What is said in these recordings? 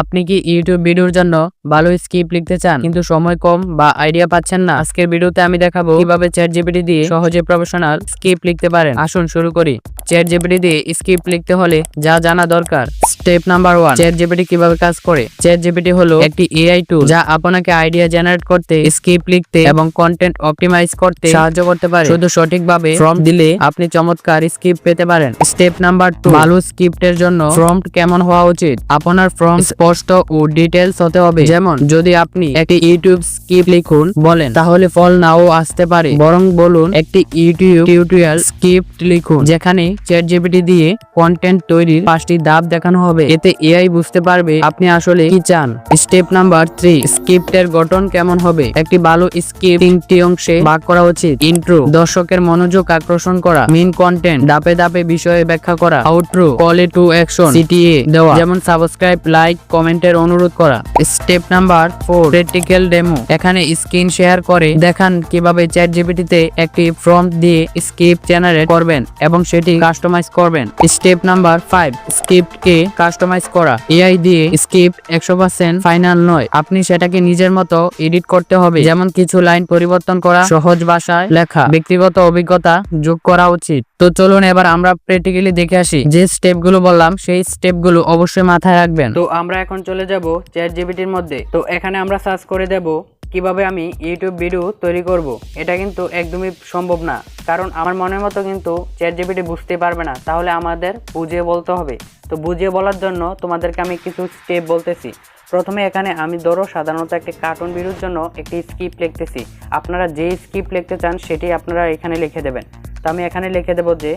আপনি কি ইউটিউব ভিডিওর জন্য ভালো স্ক্রিপ্ট লিখতে চান? কিন্তু সময় কম বা আইডিয়া পাচ্ছেন না। আজকের ভিডিওতে আমি দেখাবো কীভাবে চ্যাট জিপিটি দিয়ে সহজে প্রফেশনাল স্ক্রিপ্ট লিখতে পারেন। আসুন শুরু করি। চ্যাট জিপিটি দিয়ে স্ক্রিপ্ট লিখতে হলে যা জানা দরকার। Step number one chat GPT কীভাবে কাজ করে? চ্যাট জিপিটি হলো একটি এআই টুল যা আপনাকে আইডিয়া জেনারেট করতে, স্ক্রিপ্ট লিখতে এবং কন্টেন্ট অপটিমাইজ করতে সাহায্য করতে পারে। শুধু সঠিকভাবে ফর্ম দিলে আপনি চমৎকার স্ক্রিপ্ট পেতে পারেন। স্টেপ নাম্বার টু ভালো স্ক্রিপ্টের জন্য ফর্মট কেমন হওয়া উচিত? আপনার ফর্ম স্পষ্ট ও ডিটেলস হতে হবে। যেমন যদি আপনি একটি ইউটিউব স্ক্রিপ্ট লিখুন বলেন তাহলে ফল নাও আসতে পারে। বরং বলুন একটি ইউটিউব টিউটোরিয়াল স্ক্রিপ্ট লিখুন যেখানে চ্যাট জিপিটি দিয়ে কন্টেন্ট তৈরির পাঁচটি ধাপ দেখানো হবে। এতে এআই বুঝতে পারবে আপনি আসলে কি চান। স্টেপ নাম্বার থ্রি স্ক্রিপ্টের গঠন কেমন হবে? একটি ভালো স্ক্রিপ্ট তিনটি অংশে ভাগ করা উচিত। ইন্ট্রো দর্শকের মনোযোগ আকর্ষণ করা। মেইন কন্টেন্ট ধাপে ধাপে বিষয়ে ব্যাখ্যা করা। আউটরো কলে টু অ্যাকশন সিটিএ দেওয়া। যেমন সাবস্ক্রাইব লাইক কমেন্টের অনুরোধ করা। Step number four practical demo এখানে স্ক্রিন শেয়ার করে দেখান কীভাবে চ্যাট জিপিটিতে একটি ফর্ম দিয়ে স্ক্রিপ্ট জেনারেট করবেন এবং সেটি কাস্টমাইজ করবেন। স্টেপ নাম্বার ফাইভ স্ক্রিপ্ট কে কাস্টমাইজ করা। এআই দিয়ে স্ক্রিপ্ট একশো পার্সেন্ট ফাইনাল নয়। আপনি সেটাকে নিজের মতো এডিট করতে হবে। যেমন কিছু লাইন পরিবর্তন করা, সহজ ভাষায় লেখা, ব্যক্তিগত অভিজ্ঞতা যোগ করা উচিত। তো চলুন এবার আমরা প্র্যাকটিক্যালি দেখে আসি। যে স্টেপগুলো বললাম, সেই স্টেপগুলো অবশ্যই মাথায় রাখবেন। তো আমরা এখন চলে যাব চ্যাট জিপিটির মধ্যে। তো এখানে আমরা সার্চ করে দেব কীভাবে আমি ইউটিউব ভিডিও তৈরি করব। এটা কিন্তু একদমই সম্ভব না। কারণ আমার মনের মতো কিন্তু চ্যাট জিবিটি বুঝতে পারবে না। তাহলে আমাদের বুঝিয়ে বলতে হবে। তো বুঝিয়ে বলার জন্য তোমাদেরকে আমি কিছু স্টেপ বলতেছি। প্রথমে এখানে আমি ধরো সাধারণত একটি কার্টুন ভিডিওর জন্য একটি স্ক্রিপ্ট লিখতেছি। আপনারা যে স্ক্রিপ্ট লিখতে চান সেটি আপনারা এখানে লিখে দেবেন। তো আমি এখানে লিখে দেবো যে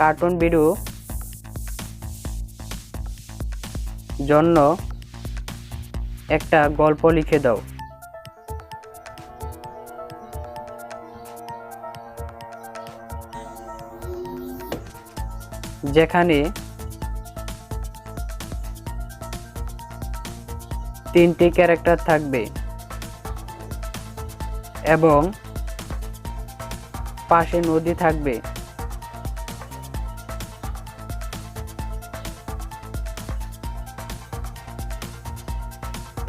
কার্টুন ভিডিও জন্য একটা গল্প লিখে দাও। যেখানে তিনটি ক্যারেক্টার থাকবে এবং পাশে নদী থাকবে।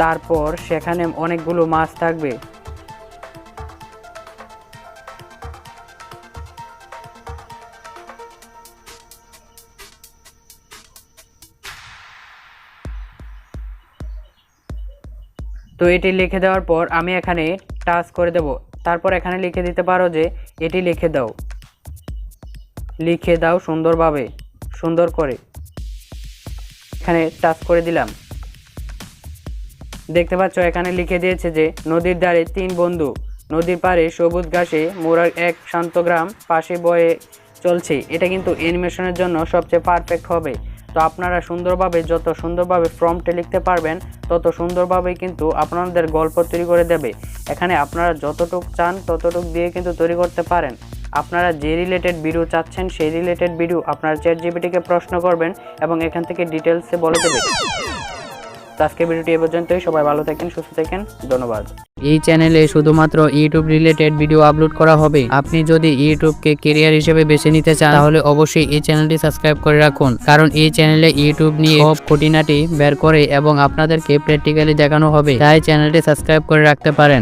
তারপর সেখানে অনেকগুলো মাছ থাকবে। তো এটি লিখে দেওয়ার পর আমি এখানে টাচ করে দেব। তারপর এখানে লিখে দিতে পারো যে এটি লিখে দাও। লিখে দাও সুন্দরভাবে, সুন্দর করে। এখানে টাচ করে দিলাম। দেখতে পাচ্ছ, এখানে লিখে দিয়েছে যে, নদীর ধারে তিন বন্ধু। নদীর পাড়ে সবুজ ঘাসে মোড়ার এক শান্ত গ্রাম পাশে বয়ে চলছে। এটা কিন্তু অ্যানিমেশনের জন্য সবচেয়ে পারফেক্ট হবে। তো আপনারা সুন্দরভাবে, যত সুন্দরভাবে ফর্মটা লিখতে পারবেন, তত সুন্দরভাবে কিন্তু আপনাদের গল্প তৈরি করে দেবে। এখানে আপনারা যতটুক চান, ততটুক দিয়ে কিন্তু তৈরি করতে পারেন। আপনারা যে রিলেটেড ভিডিও চাচ্ছেন, সেই রিলেটেড ভিডিও আপনারা চ্যাট জিপিটিকে প্রশ্ন করবেন এবং এখান থেকে ডিটেলসে বলে দেবে। তো আজকে ভিডিওটি এ পর্যন্তই। সবাই ভালো থাকেন, সুস্থ থাকেন। ধন্যবাদ। এই চ্যানেলে শুধুমাত্র ইউটিউব রিলেটেড ভিডিও আপলোড করা হবে। আপনি যদি ইউটিউবকে কেরিয়ার হিসেবে বেছে নিতে চান, তাহলে অবশ্যই এই চ্যানেলটি সাবস্ক্রাইব করে রাখুন। কারণ এই চ্যানেলে ইউটিউব নিয়ে সব খুঁটিনাটি বের করে এবং আপনাদেরকে প্র্যাকটিক্যালি দেখানো হবে। তাই চ্যানেলটি সাবস্ক্রাইব করে রাখতে পারেন।